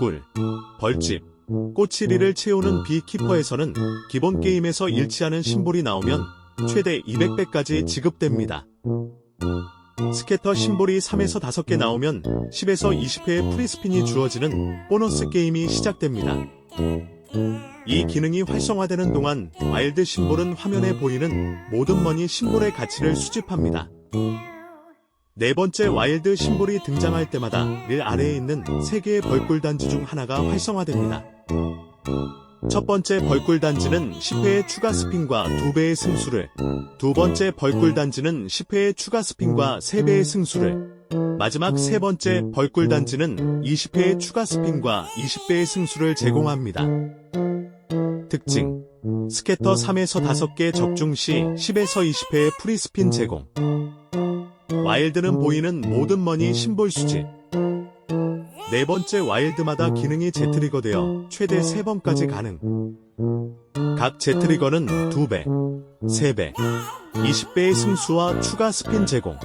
꿀, 벌집, 꼬치리를 채우는 비키퍼에서는 기본 게임에서 일치하는 심볼이 나오면 최대 200배까지 지급됩니다. 스캐터 심볼이 3에서 5개 나오면 10에서 20회의 프리스핀이 주어지는 보너스 게임이 시작됩니다. 이 기능이 활성화되는 동안 와일드 심볼은 화면에 보이는 모든 머니 심볼의 가치를 수집합니다. 네 번째 와일드 심볼이 등장할 때마다 늘 아래에 있는 세 개의 벌꿀 단지 중 하나가 활성화됩니다. 첫 번째 벌꿀 단지는 10회의 추가 스핀과 2배의 승수를, 두 번째 벌꿀 단지는 10회의 추가 스핀과 3배의 승수를, 마지막 세 번째 벌꿀 단지는 20회의 추가 스핀과 20배의 승수를 제공합니다. 특징. 스캐터 3에서 5개 적중 시 10에서 20회의 프리스핀 제공 와일드는 보이는 모든 머니 심볼 수집. 네 번째 와일드마다 기능이 재트리거 되어 최대 3번까지 가능. 각 재트리거는 2배, 3배, 20배의 승수와 추가 스핀 제공